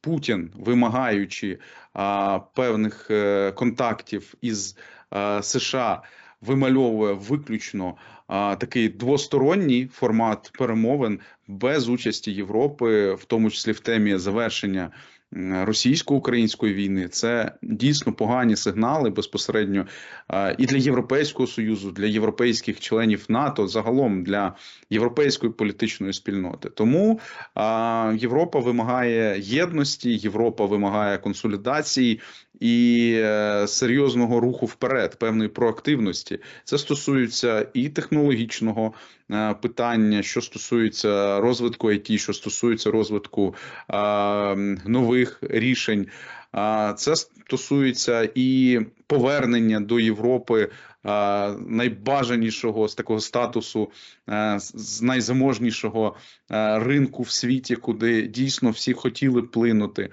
Путін, вимагаючи а, певних е, контактів із е, США, вимальовує виключно такий двосторонній формат перемовин без участі Європи, в тому числі в темі завершення російсько-української війни. Це дійсно погані сигнали безпосередньо і для Європейського союзу, для європейських членів НАТО, загалом для європейської політичної спільноти. Тому Європа вимагає єдності, Європа вимагає консолідації і е, серйозного руху вперед, певної проактивності. Це стосується і технологічного е, питання, що стосується розвитку IT, що стосується розвитку е, нових рішень. Це стосується і повернення до Європи найбажанішого з такого статусу, з найзаможнішого ринку в світі, куди дійсно всі хотіли плинути.